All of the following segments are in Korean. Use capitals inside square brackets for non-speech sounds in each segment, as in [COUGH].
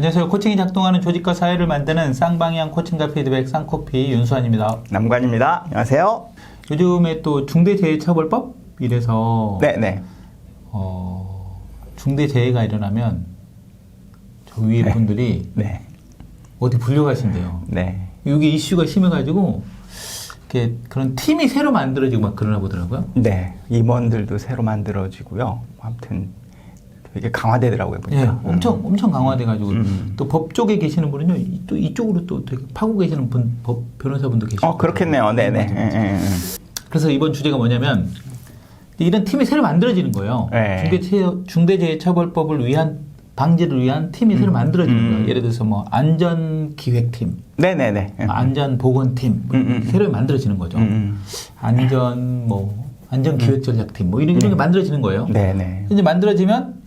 안녕하세요. 코칭이 작동하는 조직과 사회를 만드는 쌍방향 코칭과 피드백 쌍코피 윤수환입니다. 남관입니다. 안녕하세요. 요즘에 또 중대재해처벌법 이래서 네네. 어, 중대재해가 일어나면 저 위에 분들이 네. 어디 불려가신대요. 네. 이게 이슈가 심해가지고 이렇게 그런 팀이 새로 만들어지고 막 그러나 보더라고요. 네. 임원들도 새로 만들어지고요. 아무튼 되게 강화되더라고요. 예, 보니까. 엄청 엄청 강화돼가지고 음. 또법 쪽에 계시는 분은요, 이- 또 이쪽으로 또 되게 파고 계시는 분, 법 변호사분도 계시고. 어, 그렇겠네요. 네네. 맞아요. 예, 예, 예. 그래서 이번 주제가 뭐냐면 이런 팀이 새로 만들어지는 거예요. 네. 중대재해, 중대재해처벌법을 위한 방지를 위한 팀이 새로 만들어지는 음. 거예요. 예를 들어서 뭐 안전기획팀, 네네네. 예. 안전보건팀 뭐 음, 음, 음. 새로 만들어지는 거죠. 음. 안전 뭐 안전기획전략팀 뭐 이런 이런 게 만들어지는 거예요. 네네. 이제 만들어지면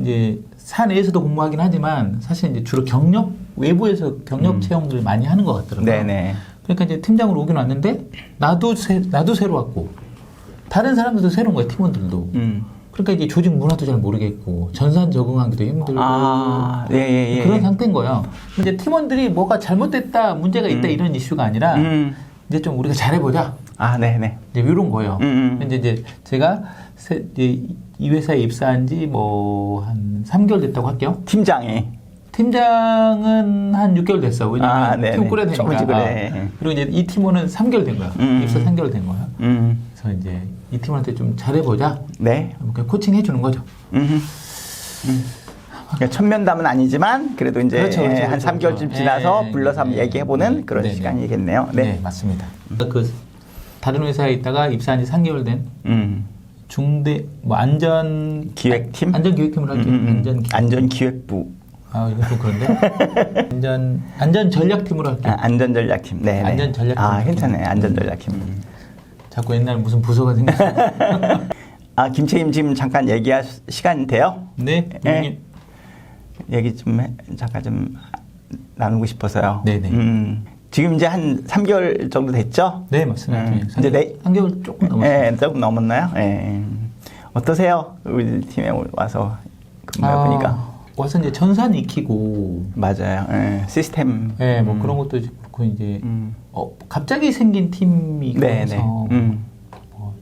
이제 사내에서도 공부하긴 하지만 사실 이제 주로 경력 외부에서 경력 채용들 많이 하는 것 같더라고요. 음. 네네. 그러니까 이제 팀장으로 오긴 왔는데 나도 새, 나도 새로 왔고 다른 사람들도 새로운 거예요 팀원들도. 음. 그러니까 이제 조직 문화도 잘 모르겠고 전산 적응하기도 힘들고 아, 예, 예, 예. 그런 상태인 거예요. 이제 팀원들이 뭐가 잘못됐다 문제가 있다 음. 이런 이슈가 아니라 음. 이제 좀 우리가 잘해보자 아, 네네. 이제 이런 거예요. 음, 음. 이제 이제 제가 세- 이제 이 회사에 입사한 지 뭐 한 3개월 됐다고 할게요. 팀장이. 팀장은 한 6개월 됐어. 왜냐면 아. 팀 꾸려야 되니까. 조금씩 그래. 그리고 이제 이 팀원은 3개월 된 거야. 음. 입사 3개월 된 거야. 음. 그래서 이제 이 팀한테 좀 잘해보자. 네. 그냥 코칭 해주는 거죠. 음. 음. 그러니까 천면담은 아니지만 그래도 이제 그렇죠, 그렇죠, 한 그렇죠, 3개월쯤 그렇죠. 지나서 예, 불러서 한번 예, 얘기해보는 네, 그런 네, 네. 시간이겠네요. 네, 네. 맞습니다. 그 다른 회사에 있다가 입사한 지 3개월 된 음. 중대 뭐 안전 기획팀? 안전 기획팀을 할게요. 음, 음, 음. 안전 기획. 안전 기획부. 아 이거 좀 그런데 [LAUGHS] 안전 안전 전략팀으로 할게요. 아, 안전 전략팀. 네. 네. 안전 전략팀. 아, 괜찮네. 안전 전략팀. 자꾸 옛날 무슨 부서가 생겼어. [LAUGHS] 아, 김채임 지금 잠깐 얘기할 시간 돼요? 네, 예. 고객님. 얘기 좀 해, 잠깐 좀 나누고 싶어서요. 네네. 음, 지금 이제 한 3개월 정도 됐죠? 네, 맞습니다. 음, 이제 내- 3개월 조금 넘었어요. 예, 조금 넘었나요? 예. 어떠세요? 우리 팀에 와서 근무해보니까. 아, 와서 이제 전산 익히고, 맞아요. 예, 시스템. 예, 뭐 음. 그런 것도 그렇고 이제 음. 어, 갑자기 생긴 팀이 네, 네. 음. 뭐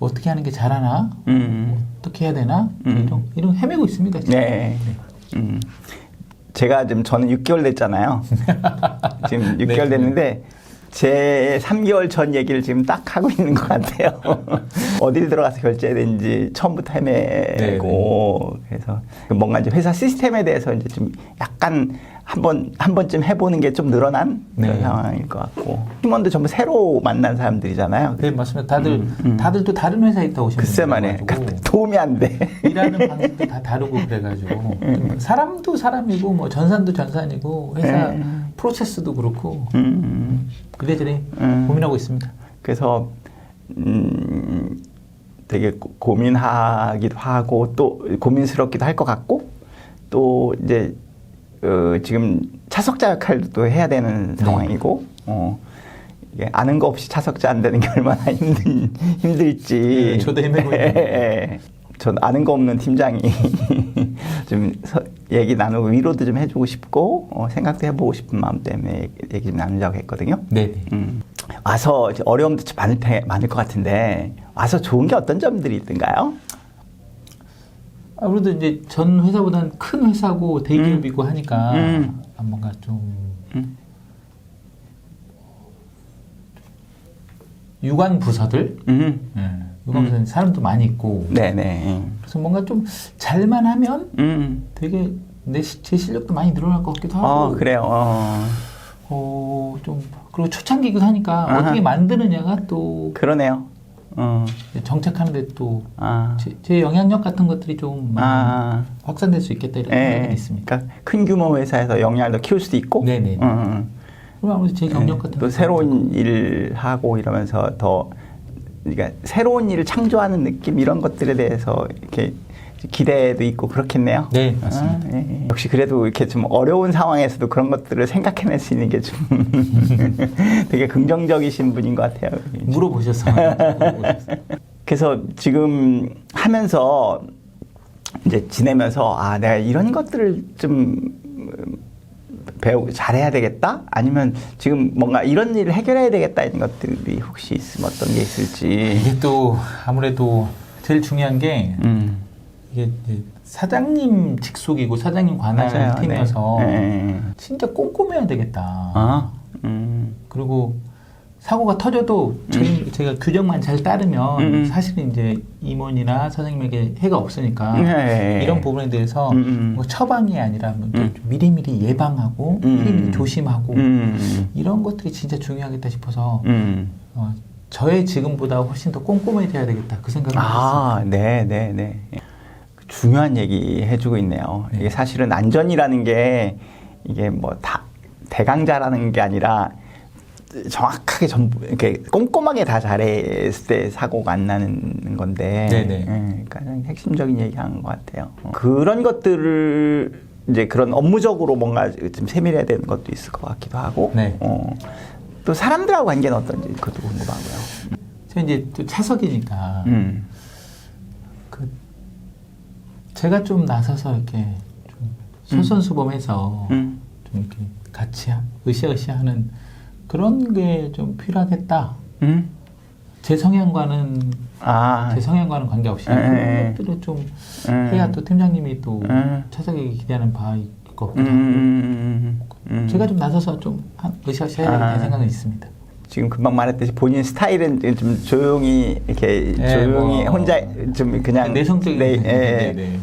어떻게 하는 게 잘하나, 음. 어떻게 해야 되나 음. 이런 이런 헤매고 있습니다. 지금. 네. 음. 제가 지금 저는 6개월 됐잖아요. 지금 6개월 네. 됐는데 제 3개월 전 얘기를 지금 딱 하고 있는 것 같아요. [LAUGHS] 어딜 들어가서 결제해야 되는지 처음부터 헤매고 그래서 뭔가 이제 회사 시스템에 대해서 이제 좀 약간 한번 한 번쯤 해보는 게 좀 늘어난 그런 네. 상황일 것 같고 팀원도 전부 새로 만난 사람들이잖아요. 네, 맞습니다. 다들 음, 음. 다들 또 다른 회사에 있다 오신 글쎄 분들 말이에요. 가지고 도움이 안 돼. 일하는 [LAUGHS] 방식도 다 다르고 그래가지고 좀 사람도 사람이고 뭐 전산도 전산이고 회사 네. 프로세스도 그렇고 음. 그래저래 음. 고민하고 있습니다. 그래서 음, 되게 고- 고민하기도 하고 또 고민스럽기도 할 것 같고 또 이제 어, 지금 차석자 역할도 또 해야 되는 네. 상황이고 어, 이게 아는 거 없이 차석자 안 되는 게 얼마나 [LAUGHS] 힘든 힘들지. 네, 저도. [LAUGHS] 예, 예. 전 아는 거 없는 팀장이 [LAUGHS] 좀 서- 얘기 나누고 위로도 좀 해주고 싶고 어, 생각도 해보고 싶은 마음 때문에 얘기, 좀 나누자고 했거든요. 네. 음. 와서 어려움도 좀 많을, 테, 많을 것 같은데 와서 좋은 게 어떤 점들이 있던가요? 아무래도 이제 전 회사보다는 큰 회사고 대기업이고 하니까 음. 아, 뭔가 좀 음. 유관 부서들, 음. 예, 유관 부서는 사람도 많이 있고 네네. 그래서 뭔가 좀 잘만 하면 음. 되게 내 제 실력도 많이 늘어날 것 같기도 하고 어 그래요. 어. 어, 좀 그리고 초창기이기도 하니까 아하. 어떻게 만드느냐가 또 그러네요. 어. 정착하는데 또 아. 제, 제 영향력 같은 것들이 좀 아. 확산될 수 있겠다 이런 생각이 예. 있습니다. 그러니까 큰 규모 회사에서 영향을 더 키울 수도 있고. 네네. 어, 어. 그럼 아무래도 제 경력 예, 같은 또거 새로운 일을 하고 이러면서 더 그러니까 새로운 일을 창조하는 느낌 이런 것들에 대해서 이렇게 기대도 있고 그렇겠네요. 네, 맞습니다. 아, 예, 예. 역시 그래도 이렇게 좀 어려운 상황에서도 그런 것들을 생각해낼 수 있는 게 좀 [LAUGHS] 되게 긍정적이신 분인 것 같아요. 물어보셨어요. 물어보셨어요. [LAUGHS] 그래서 지금 하면서 이제 지내면서 아 내가 이런 것들을 좀 배우 잘해야 되겠다 아니면 지금 뭔가 이런 일을 해결해야 되겠다 이런 것들이 혹시 있으면 어떤 게 있을지 이게 또 아무래도 제일 중요한 게 음 이게 사장님 직속이고 사장님 관할 맞아요. 팀이어서 네. 네. 진짜 꼼꼼해야 되겠다. 아 음. 그리고 사고가 터져도 저희 제가 규정만 잘 따르면 음, 음. 사실은 이제 임원이나 사장님에게 해가 없으니까 네. 이런 부분에 대해서 음, 음. 뭐 처방이 아니라 뭐 음. 좀 미리미리 예방하고 음. 미리미리 조심하고 음. 이런 것들이 진짜 중요하겠다 싶어서 음. 어, 저의 지금보다 훨씬 더 꼼꼼해져야 되겠다 그 생각을. 아, 네, 네, 네. 중요한 얘기 해주고 있네요. 네. 이게 사실은 안전이라는 게 이게 뭐 다 대강자라는 게 아니라 정확하게 전부 이렇게 꼼꼼하게 다 잘했을 때 사고가 안 나는 건데, 네네. 예, 가장 핵심적인 얘기한 것 같아요. 어. 그런 것들을 이제 그런 업무적으로 뭔가 좀 세밀해야 되는 것도 있을 것 같기도 하고, 네. 어. 또 사람들하고 관계는 어떤지 그것도 궁금하고요. 제가 이제 또 차석이니까 음. 그 제가 좀 나서서 이렇게 좀 솔선수범해서 음. 좀 이렇게 같이 하- 으쌰으쌰하는 그런 게 좀 필요하겠다. 음. 제 성향과는 아, 제 성향과는 관계없이 에, 에, 그런 에. 것들을 좀 음. 해야 또 팀장님이 또 음. 차석에게 기대하는 바일 것 음, 같기도 하고 음, 음. 제가 좀 나서서 좀 한- 으쌰으쌰 해야 아. 되겠다는 생각은 있습니다. 지금 금방 말했듯이 본인 스타일은 좀 조용히 이렇게 네, 조용히 뭐. 혼자 좀 그냥 내성적인 네, 네, 예.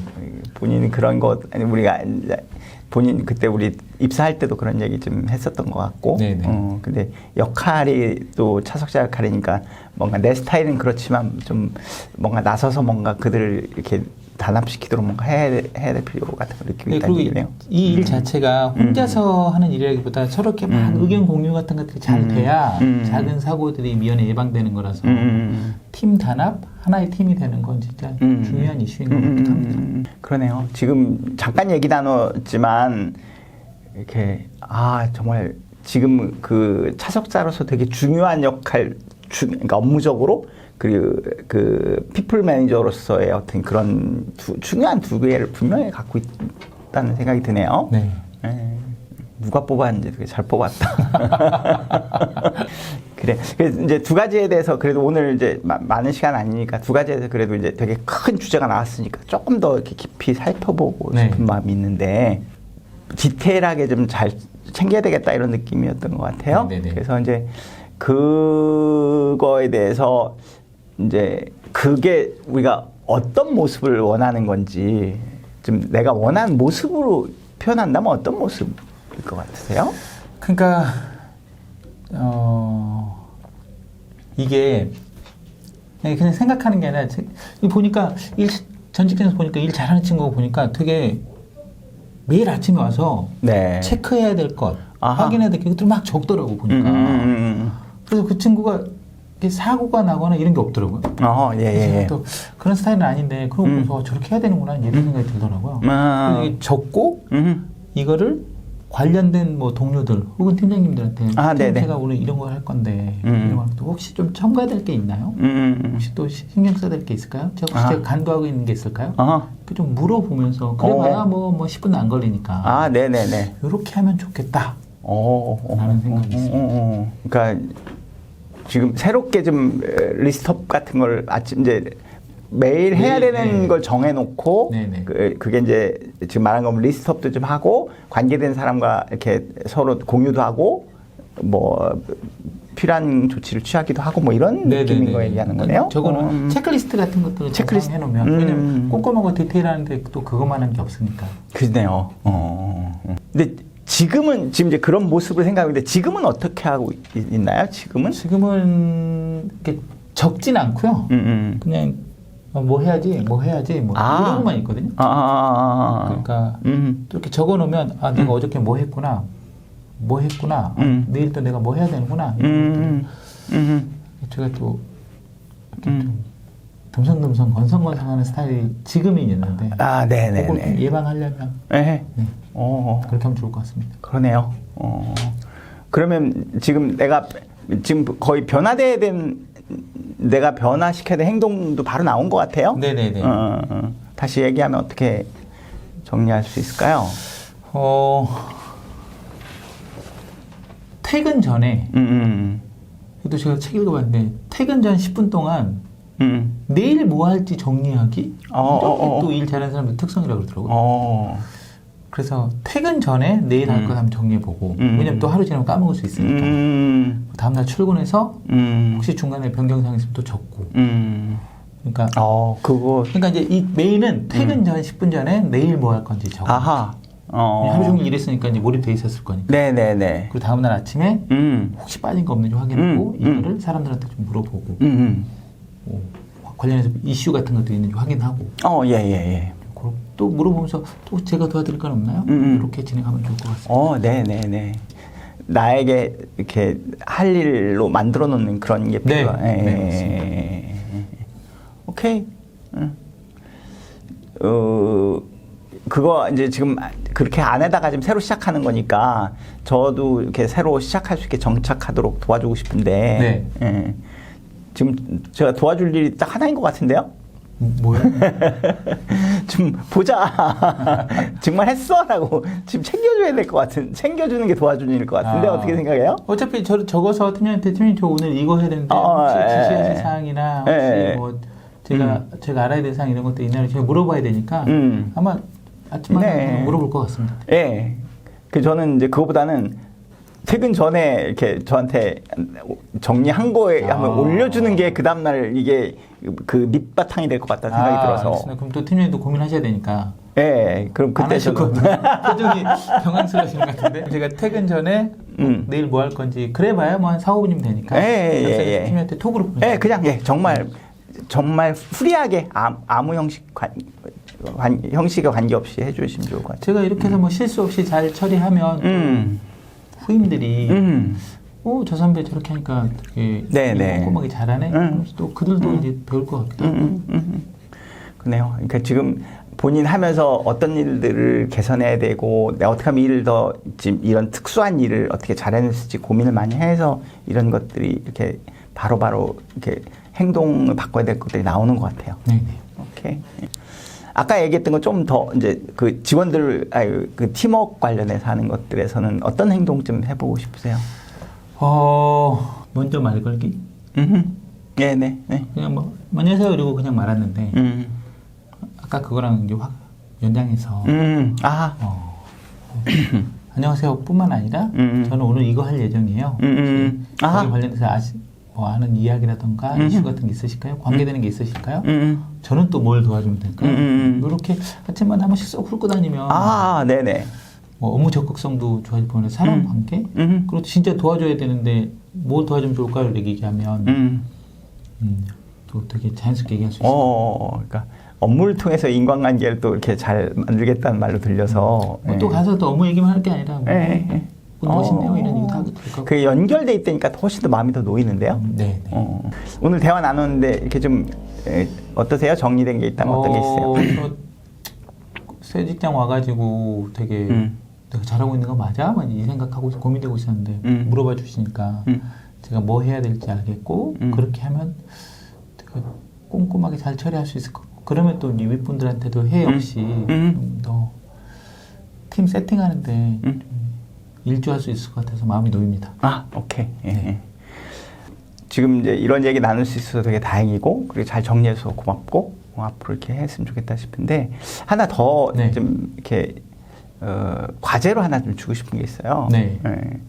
본인 그런 것 아니 우리가 본인 그때 우리 입사할 때도 그런 얘기 좀 했었던 것 같고 네, 네. 어, 근데 역할이 또 차석자 역할이니까 뭔가 내 스타일은 그렇지만 좀 뭔가 나서서 뭔가 그들을 이렇게 단합시키도록 뭔가 해야, 돼- 해야 될 필요 같은 걸 느끼고 네, 있다는 얘기네요. 이일 음. 자체가 혼자서 하는 일이라기보다 저렇게 막 음. 의견 공유 같은 것들이 잘 음. 돼야 음. 작은 사고들이 미연에 예방되는 거라서 음, 음, 팀 단합 하나의 팀이 되는 건 진짜 음. 중요한 이슈인 것 음, 같기도 음, 합니다. 음, 그러네요. 지금 잠깐 얘기 나눴지만 이렇게 아 정말 지금 그 차석자로서 되게 중요한 역할, 주, 그러니까 업무적으로 그리고 그 피플 매니저로서의 어떤 그런 두, 중요한 두 개를 분명히 갖고 있다는 생각이 드네요. 네. 예. 누가 뽑았는지 되게 잘 뽑았다. [LAUGHS] 그래. 그래서 이제 두 가지에 대해서 그래도 오늘 이제 마- 많은 시간 아니니까 두 가지에서 그래도 이제 되게 큰 주제가 나왔으니까 조금 더 이렇게 깊이 살펴보고 네. 싶은 마음이 있는데 디테일하게 좀 잘 챙겨야 되겠다 이런 느낌이었던 것 같아요. 네, 네, 네. 그래서 이제 그거에 대해서 이제 그게 우리가 어떤 모습을 원하는 건지 좀 내가 원하는 모습으로 표현한다면 어떤 모습일 것 같으세요? 그러니까 어 이게 그냥 그냥 생각하는 게 아니라 보니까 일 전직장에서 보니까 일 잘하는 친구 보니까 되게 매일 아침에 와서 네. 체크해야 될 것. 확인해야 될 것들 막 적더라고 음, 보니까. 음, 음, 그래서 그 친구가 사고가 나거나 이런 게 없더라고요. 음. 어, 예, 예, 예. 또 그런 스타일은 아닌데 그러고 음. 보면서 저렇게 해야 되는구나 이런 생각이 들더라고요. 아. 그래서 적고 음, 이거를 관련된 뭐 동료들 혹은 팀장님들한테 아, 팀 네네. 제가 오늘 이런 거할 건데 음. 이런 거 혹시 좀 첨가해야 될 게 있나요? 음, 음. 혹시 또 시- 신경 써야 될 게 있을까요? 제가 혹시 아. 제가 간과하고 있는 게 있을까요? 어. 이렇게 좀 물어보면서 그래봐야 어. 뭐, 뭐 10분도 안 걸리니까 아, 네, 네, 네. 이렇게 하면 좋겠다. 어, 어, 라는 생각이 어, 있습니다. 어, 어. 그러니까 지금 새롭게 좀 에, 리스트업 같은 걸 아침 이제 매일 해야 네, 되는 네. 걸 정해놓고 네, 네. 그, 그게 이제 지금 말한 거면 리스트업도 좀 하고 관계된 사람과 이렇게 서로 공유도 하고 뭐 필요한 조치를 취하기도 하고 뭐 이런 네, 느낌인 네, 거 네. 얘기하는 거네요. 저거는 음. 체크리스트 같은 것들을 체크리스트. 해놓으면 음. 왜냐면 꼼꼼하고 디테일한데 또 그것만 한 게 없으니까. 그네요. 어, 어, 어. 근데 지금은 지금 이제 그런 모습을 생각하는데 지금은 어떻게 하고 있, 있나요? 지금은? 지금은 이렇게 적진 않고요. 음, 음. 그냥 어, 뭐 해야지, 뭐 해야지, 뭐 아. 이런 것만 있거든요. 아, 아, 아, 아. 그러니까 음. 또 이렇게 적어놓으면 아 내가 어저께 뭐 했구나, 뭐 했구나, 아, 음. 내일 또 내가 뭐 해야 되는구나. 음. 음. 것들. 제가 또 이렇게 음. 좀 듬성듬성 건성건성하는 스타일이 지금은 있는데 아, 네, 네, 그걸 좀 네. 예방하려면 네. 네, 어. 그렇게 하면 좋을 것 같습니다. 그러네요. 어. 그러면 지금 내가 지금 거의 변화돼야 된 내가 변화시켜야 될 행동도 바로 나온 것 같아요. 네네네. 어, 어, 어. 다시 얘기하면 어떻게 정리할 수 있을까요? 어, 퇴근 전에, 음, 음, 그래도 제가 책 읽어봤는데, 퇴근 전 10분 동안 음. 내일 뭐 할지 정리하기? 어, 이렇게 어, 어. 또일 잘하는 사람들 특성이라고 그러더라고요. 어. 그래서 퇴근 전에 내일 할 음. 거 한번 정리해보고, 음. 왜냐면 또 하루 지나면 까먹을 수 있으니까. 음. 다음날 출근해서 음. 혹시 중간에 변경사항 있으면 또 적고. 음. 그러니까, 어, 그거 그러니까 이제 이 메일은 퇴근 전 10분 전에 내일 뭐 할 건지. 음. 아하. 어. 하루 종일 일했으니까 이제 몰입돼 있었을 거니까. 네, 네, 네. 그리고 다음날 아침에 음. 혹시 빠진 거 없는지 확인하고 음, 음. 이거를 사람들한테 좀 물어보고 음. 음. 뭐 관련해서 이슈 같은 것도 있는지 확인하고 어, 예, 예, 예. 또 물어보면서 또 제가 도와드릴 건 없나요? 음, 음. 이렇게 진행하면 좋을 것 같습니다. 어, 네, 네, 네. 나에게 이렇게 할 일로 만들어 놓는 그런 게 네, 필요해. 네, 예, 예, 예. 오케이. 응. 어, 그거 이제 지금 그렇게 안 해다가 지금 새로 시작하는 거니까 저도 이렇게 새로 시작할 수 있게 정착하도록 도와주고 싶은데. 예. 지금 제가 도와줄 일이 딱 하나인 것 같은데요? 음, 뭐야? [LAUGHS] 좀 보자. [LAUGHS] 정말 했어라고 지금 챙겨줘야 될 것 같은 챙겨주는 게 도와주는 일일 것 같은데 아. 어떻게 생각해요? 어차피 저 적어서 팀장한테 팀장님 저 오늘 이거 해야 되는데 어, 혹시 예, 지시하실 예. 사항이나 예, 혹시 예. 뭐 제가 제가 알아야 될 사항 이런 것도 있나요? 제가 물어봐야 되니까 음. 아마 아침마다 네. 물어볼 것 같습니다. 예. 그 저는 이제 그거보다는 퇴근 전에 이렇게 저한테 정리한 거에 아. 한번 올려주는 게 그 다음날 이게 그 밑바탕이 될 것 같다는 생각이 아, 들어서. 알겠습니다. 그럼 또 팀장님도 고민하셔야 되니까 예. 그럼 안 그때 저도. [LAUGHS] 표정이 경황스러우신 것 같은데 제가 퇴근 전에 음. 내일 뭐 할 건지 그래봐야 뭐 한 4, 5분이면 되니까 예, 예, 예. 팀장한테 톡으로 보내요. 예, 그냥 예, 정말 정말 프리하게 아무, 아무 형식 관, 관 형식과 관계없이 해주시면 좋을 것 같아요. 제가 이렇게 해서 뭐 실수 없이 잘 처리하면 음. 후임들이 음. 어, 저 선배 저렇게 하니까 되게 네, 네. 꼼꼼하게 잘하네. 음. 또 그들도 이제 배울 것 같기도 하고. 음, 음, 음. 그네요. 그러니까 지금 본인 하면서 어떤 일들을 개선해야 되고 내가 어떻게 하면 일을 더 지금 이런 특수한 일을 어떻게 잘해낼 수 있지 고민을 많이 해서 이런 것들이 이렇게 바로 바로 이렇게 행동을 바꿔야 될 것들이 나오는 것 같아요. 네, 네. 오케이. 아까 얘기했던 건 좀 더 이제 그 직원들 아니 그 팀워크 관련해서 하는 것들에서는 어떤 행동 좀 해보고 싶으세요? 어, 먼저 말 걸기? 음. 네네. 네. 그냥 뭐 안녕하세요 이러고 그냥 말았는데 음. 아까 그거랑 이제 확 연장해서 음. 아. 어, 어, 안녕하세요 뿐만 아니라 음. 저는 오늘 이거 할 예정이에요. 음, 음. 아하. 관련해서 아시, 뭐 아는 이야기라던가 음. 이슈 같은 게 있으실까요? 관계되는 게 있으실까요? 음. 저는 또 뭘 도와주면 될까요? 음, 음, 음. 이렇게 아침마다 한 번씩 쏙 훑고 다니면 아, 네네. 뭐 업무 적극성도 좋아질 거는 사람 음. 관계 음. 그리고 진짜 도와줘야 되는데 뭘 도와주면 좋을까를 얘기하면 음. 음, 또 되게 자연스럽게 얘기할 수 있어요. 어, 그러니까 업무를 통해서 인간관계를 또 이렇게 잘 만들겠다는 말로 들려서. 뭐또 가서 또 업무 얘기만 할 게 아니라 뭐, 예, 예. 뭐 멋있네요 어. 이런 얘기도 하게 될 거고. 그게 연결돼 있다니까 훨씬 더 마음이 더 놓이는데요. 음, 네, 네. 어. 오늘 대화 나눴는데 이렇게 좀 에, 어떠세요? 정리된 게 있다면 어 떤 게 있어요? 저새 직장 와가지고 되게 음. 내가 잘하고 있는 거 맞아? 막 이 생각하고 고민되고 있었는데 음. 물어봐 주시니까 음. 제가 뭐 해야 될지 알겠고 음. 그렇게 하면 되게 꼼꼼하게 잘 처리할 수 있을 것 같고 그러면 또 윗분들한테도 해 음. 좀더팀 세팅하는데 음. 좀 일조할 수 있을 것 같아서 마음이 놓입니다. 아, 오케이. 예, 네. 예. 지금 이제 이런 얘기 나눌 수 있어서 되게 다행이고 그리고 잘 정리해서 고맙고 어, 앞으로 이렇게 했으면 좋겠다 싶은데 하나 더좀 네. 이렇게 어, 과제로 하나 좀 주고 싶은 게 있어요. 네. 예.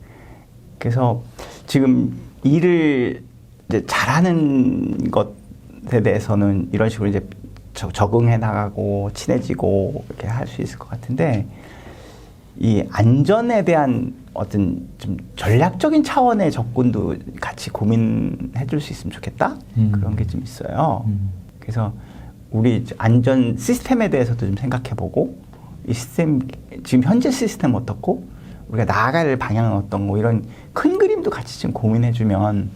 그래서 지금 일을 이제 잘하는 것에 대해서는 이런 식으로 이제 저- 적응해 나가고 친해지고 이렇게 할 수 있을 것 같은데 이 안전에 대한 어떤 좀 전략적인 차원의 접근도 같이 고민해 줄 수 있으면 좋겠다 음. 그런 게 좀 있어요. 음. 그래서 우리 안전 시스템에 대해서도 좀 생각해 보고 이 시스템 지금 현재 시스템 어떻고 우리가 나아갈 방향은 어떤 거 이런 큰 그림도 같이 좀 고민해 주면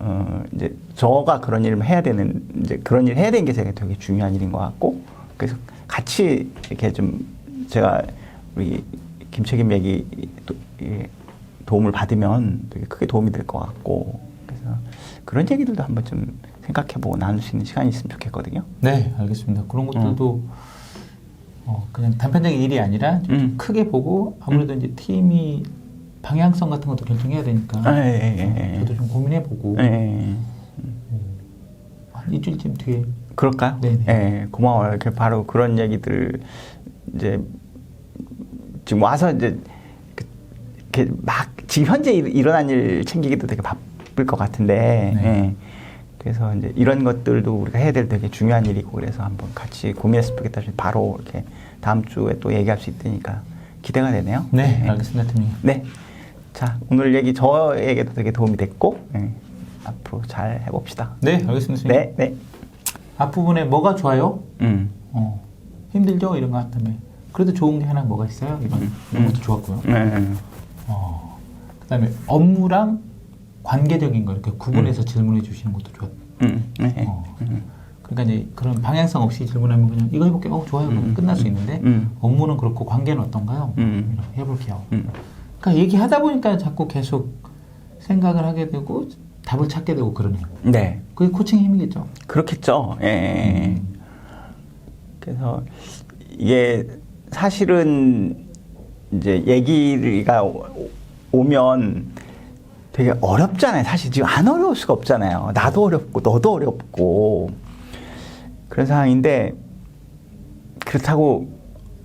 어 이제 저가 그런 일을 해야 되는 이제 그런 일 해야 되는 게 되게 되게 중요한 일인 것 같고 그래서 같이 이렇게 좀 제가 우리 김책임 얘기 도, 이 도움을 받으면 되게 크게 도움이 될 것 같고 그래서 그런 얘기들도 한번 좀 생각해보고 나눌 수 있는 시간이 있으면 좋겠거든요. 네, 알겠습니다. 그런 것들도 어, 그냥 단편적인 일이 아니라 좀 음. 크게 보고 아무래도 이제 팀이 방향성 같은 것도 결정해야 되니까 아, 예, 예, 예. 저도 좀 고민해보고 예, 예. 한 일주일쯤 뒤에 그럴까요? 네네. 예, 고마워요. 바로 그런 얘기들 이제 지금 와서 이제 그- 이렇게 막 지금 현재 일- 일어난 일 챙기기도 되게 바쁠 것 같은데 네. 예. 그래서 이제 이런 것들도 우리가 해야 될 되게 중요한 일이고 그래서 한번 같이 고민했으면 좋겠다. 바로 이렇게 다음 주에 또 얘기할 수 있으니까 기대가 되네요. 네, 예. 알겠습니다, 팀님. 네. 자 오늘 얘기 저에게도 되게 도움이 됐고 예. 앞으로 잘 해봅시다. 네, 알겠습니다. 네, 네. 앞부분에 뭐가 좋아요? 음. 어, 힘들죠? 이런 거 같다며. 그래도 좋은 게 하나 뭐가 있어요? 이런, 음, 이런 음. 것도 좋았고요. 네. 어, 그 다음에 업무랑 관계적인 거 이렇게 구분해서 질문해 주시는 것도 좋았 음, 네. 어. 음, 그러니까 이제 그런 방향성 없이 질문하면 그냥 이거 해볼게요. 어, 좋아요. 그럼 음, 끝날 수 음, 있는데 음. 업무는 그렇고 관계는 어떤가요? 음. 이렇게 해볼게요. 음. 그러니까 얘기하다 보니까 자꾸 계속 생각을 하게 되고 답을 찾게 되고 그러네요. 네. 그게 코칭의 힘이겠죠. 그렇겠죠. 예. 그래서 이게 사실은 이제 얘기가 오- 오면 되게 어렵잖아요. 사실 지금 안 어려울 수가 없잖아요. 나도 어렵고 너도 어렵고 그런 상황인데 그렇다고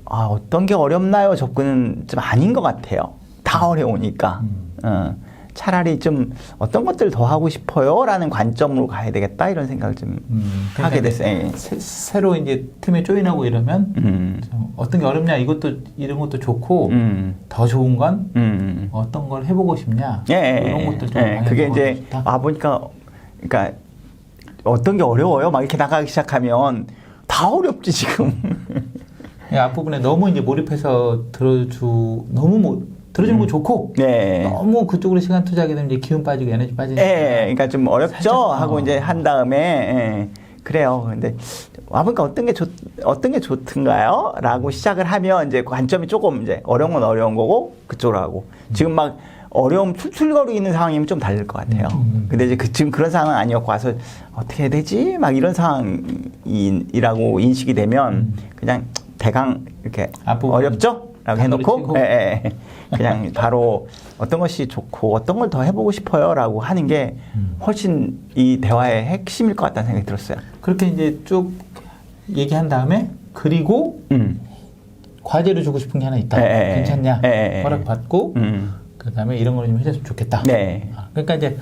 아, 어떤 게 어렵나요? 접근은 좀 아닌 것 같아요. 다 어려우니까. 음. 어, 차라리 좀 어떤 것들 더 하고 싶어요? 라는 관점으로 가야 되겠다. 이런 생각을 좀 음, 하게 이제 됐어요. 예. 새, 새로 이제 팀에 조인하고 이러면 음. 좀 어떤 게 어렵냐 이것도 이런 것도 좋고 음. 더 좋은 건 음. 어떤 걸 해보고 싶냐 예, 예, 이런 예. 것들 좀 예, 그게 이제 싶다. 와 보니까 그러니까 어떤 게 어려워요? 막 이렇게 나가기 시작하면 다 어렵지 지금. [LAUGHS] 예, 앞부분에 너무 이제 몰입해서 들어주 너무 뭐 들어주는 거 좋고 네. 너무 그쪽으로 시간 투자하게 되면 이제 기운 빠지고 에너지 빠지니까 예, 그러니까 좀 어렵죠 살짝, 하고 어. 이제 한 다음에 예, 그래요. 근데 와보니까 어떤 게 좋, 어떤 게 좋든가요?라고 시작을 하면 이제 관점이 조금 이제 어려운 건 어려운 거고 그쪽으로 하고 지금 막 어려움 툴툴거리는 상황이면 좀 다를 것 같아요. 음, 음. 근데 이제 그, 지금 그런 상황은 아니었고 와서 어떻게 해야 되지? 막 이런 상황이라고 인식이 되면 음. 그냥 대강 이렇게 어렵죠? 라고 해놓고 치고. 예, 예. 그냥 바로 어떤 것이 좋고 어떤 걸 더 해보고 싶어요 라고 하는 게 음. 훨씬 이 대화의 핵심일 것 같다는 생각이 들었어요. 그렇게 이제 쭉 얘기한 다음에 그리고 음. 과제를 주고 싶은 게 하나 있다. 예, 예, 괜찮냐? 예, 예, 예. 허락 받고 음. 그다음에 이런 걸 좀 해줬으면 좋겠다. 네. 아, 그러니까 이제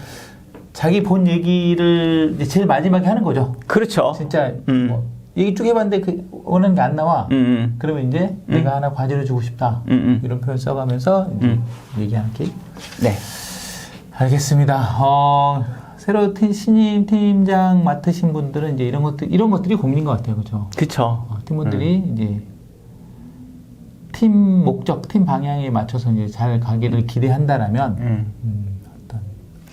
자기 본 얘기를 이제 제일 마지막에 하는 거죠. 그렇죠. 진짜 음. 뭐 얘기 쭉 해봤는데 그 원하는 게 안 나와. 음. 그러면 이제 내가 하나 과제를 주고 싶다. 음, 음. 이런 표현 써가면서 음. 얘기하는 게 네. 알겠습니다. 어, 새로 팀, 신임 팀장 맡으신 분들은 이제 이런 것들 이런 것들이 고민인 것 같아요, 그렇죠? 그쵸. 어, 팀원들이 이제 팀 목적, 팀 방향에 맞춰서 이제 잘 가기를 기대한다라면 음. 음, 어떤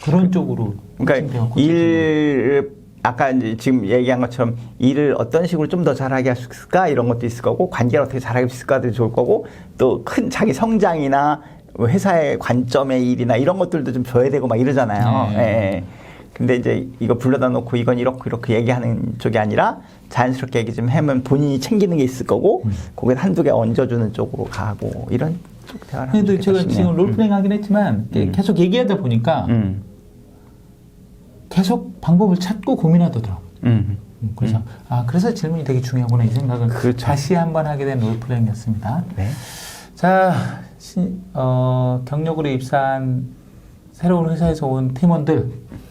그런 쪽으로 그러니까 일을 아까 이제 지금 얘기한 것처럼 일을 어떤 식으로 좀 더 잘하게 할 수 있을까 이런 것도 있을 거고 관계를 어떻게 잘하게 할 수 있을까도 좋을 거고 또 큰 자기 성장이나 뭐 회사의 관점의 일이나 이런 것들도 좀 줘야 되고 막 이러잖아요. 네. 예, 예. 근데 이제 이거 불러다 놓고 이건 이렇고 이렇게 얘기하는 쪽이 아니라 자연스럽게 얘기 좀 하면 본인이 챙기는 게 있을 거고 음. 거기에 한두 개 얹어주는 쪽으로 가고 이런 쪽 대화를 하면 근데 제가 좋겠다 지금 싶네요. 롤플레잉 하긴 했지만 음. 계속 얘기하다 보니까 음. 계속 방법을 찾고 고민하더라고요. 음. 음, 그래서 아 그래서 질문이 되게 중요하구나 이 생각을 그렇죠. 다시 한번 하게 된 롤플레잉이었습니다. 네. 자, 신- 어, 경력으로 입사한 새로운 회사에서 온 팀원들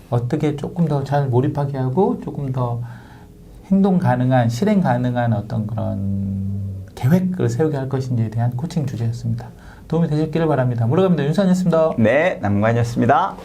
어떻게 조금 더 잘 몰입하게 하고 조금 더 행동 가능한 실행 가능한 어떤 그런 계획을 세우게 할 것인지에 대한 코칭 주제였습니다. 도움이 되셨기를 바랍니다. 물어갑니다. 윤산이었습니다. 네, 남관이었습니다.